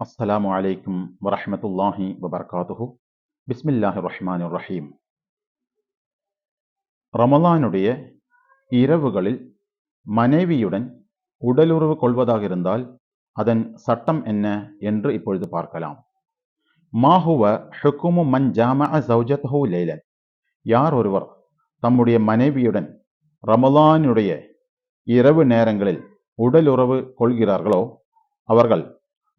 அஸ்ஸலாமு அலைக்கும் வரஹ்மத்துல்லாஹி வபர்காத்துஹு பிஸ்மில்லாஹி ரஹ்மான் ரஹீம் ரமலானுடைய இரவுகளில் மனைவியுடன் உடலுறவு கொள்வதாக இருந்தால் அதன் சட்டம் என்ன என்று இப்பொழுது பார்க்கலாம் மாஹுவ ஹுக்குமு மன் ஜாம சௌஜத்ஹூ லேலன் யார் ஒருவர் தம்முடைய மனைவியுடன் ரமலானுடைய இரவு நேரங்களில் உடலுறவு கொள்கிறார்களோ அவர்கள்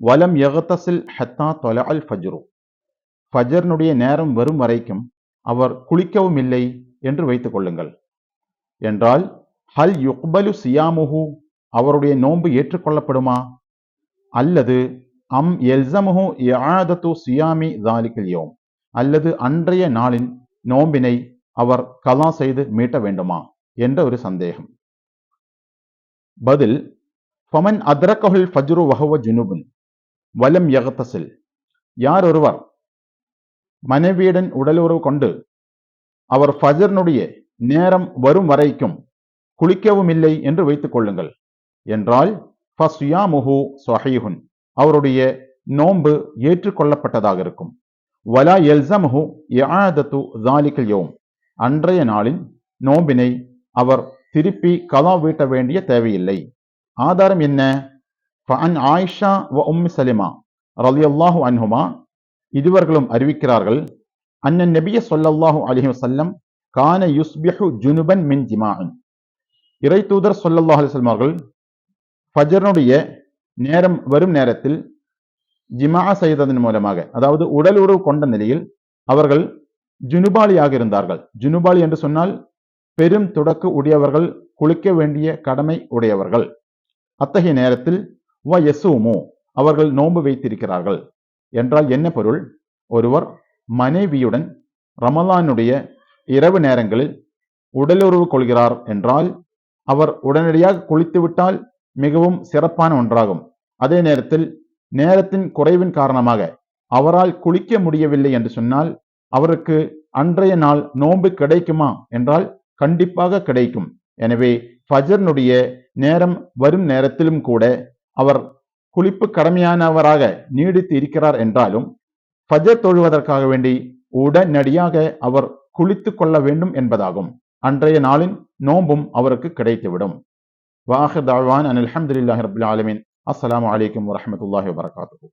வலம் எகத்தசில் ஹத்தா தொல அல் ஃபஜ்ரு. ஃபஜர்னுடைய நேரம் வரும் வரைக்கும் அவர் குளிக்கவும் இல்லை என்று வைத்துக் கொள்ளுங்கள். என்றால் ஹல் யுக்பலு சியாமுஹு அவருடைய நோன்பு ஏற்றுக்கொள்ளப்படுமா? அல்லது அம் எல்சமுஹு யாதத்து சியாமி தாலிக்கல் யோம் அல்லது அன்றைய நாளின் நோம்பினை அவர் கலா செய்து மீட்ட வேண்டுமா? என்ற ஒரு சந்தேகம். பதில் ஃபமன் அத்ரகஹுல் ஃபஜ்ரு வஹவ ஜுனுபுன். வலம் யகத்தசில். யார் ஒருவர் மனைவியுடன் உடலுறவு கொண்டு அவர் ஃபஜர்னுடைய நேரம் வரும் வரைக்கும் குளிக்கவும் இல்லை என்று வைத்துக் கொள்ளுங்கள் என்றால் ஃபஸ்யாமுஹு சொஹீஹுன். அவருடைய நோன்பு ஏற்றுக்கொள்ளப்பட்டதாக இருக்கும். வலா எல்சமுஹு யாதத்து தாலிக்கல் யோம். அன்றைய நாளின் நோம்பினை அவர் திருப்பி கலா வீட்ட வேண்டிய தேவையில்லை. ஆதாரம் என்ன? ஃபன் ஆயிஷா வ உம்மி சலிமா ரலியல்லாஹு அன்ஹுமா இருவர்களும் அறிவிக்கிறார்கள் அண்ணன் நபிய சொல்லல்லாஹு அலிஹி வசல்லம் கான யுஸ்பிஹு ஜுனுபன் மின் ஜிமான் இறை தூதர் சொல்லல்லாஹு அலிஸ்லம் அவர்கள் ஃபஜர்னுடைய நேரம் வரும் நேரத்தில் ஜிமா செய்ததன் மூலமாக அதாவது உடல் உறவு கொண்ட நிலையில் அவர்கள் ஜுனுபாலியாக இருந்தார்கள். ஜுனுபாலி என்று சொன்னால் பெரும் தொடக்கு உடையவர்கள் குளிக்க வேண்டிய கடமை உடையவர்கள். அத்தகைய நேரத்தில் வ எஸ்ஸுமோ அவர்கள் நோன்பு வைத்திருக்கிறார்கள். என்றால் என்ன பொருள்? ஒருவர் மனைவியுடன் ரமலானுடைய இரவு நேரங்களில் உடலுறவு கொள்கிறார் என்றால் அவர் உடனடியாக குளித்துவிட்டால் மிகவும் சிறப்பான ஒன்றாகும். அதே நேரத்தில் நேரத்தின் குறைவின் காரணமாக அவரால் குளிக்க முடியவில்லை என்று சொன்னால் அவருக்கு அன்றைய நாள் நோன்பு கிடைக்குமா என்றால் கண்டிப்பாக கிடைக்கும். எனவே ஃபஜர்னுடைய நேரம் வரும் நேரத்திலும் கூட அவர் குளிப்பு கடமையானவராக நீடித்து இருக்கிறார் என்றாலும் ஃபஜர் தொழுவதற்காக வேண்டி உடனடியாக அவர் குளித்து கொள்ள வேண்டும் என்பதாகும். அன்றைய நாளின் நோன்பும் அவருக்கு கிடைத்துவிடும். வாஹ் தாழ்வான் அன் அலமதுல்லாஹி ரபுல் ஆலமின். அஸ்லாம் வலைக்கம் வரமத்துல வரகாத்து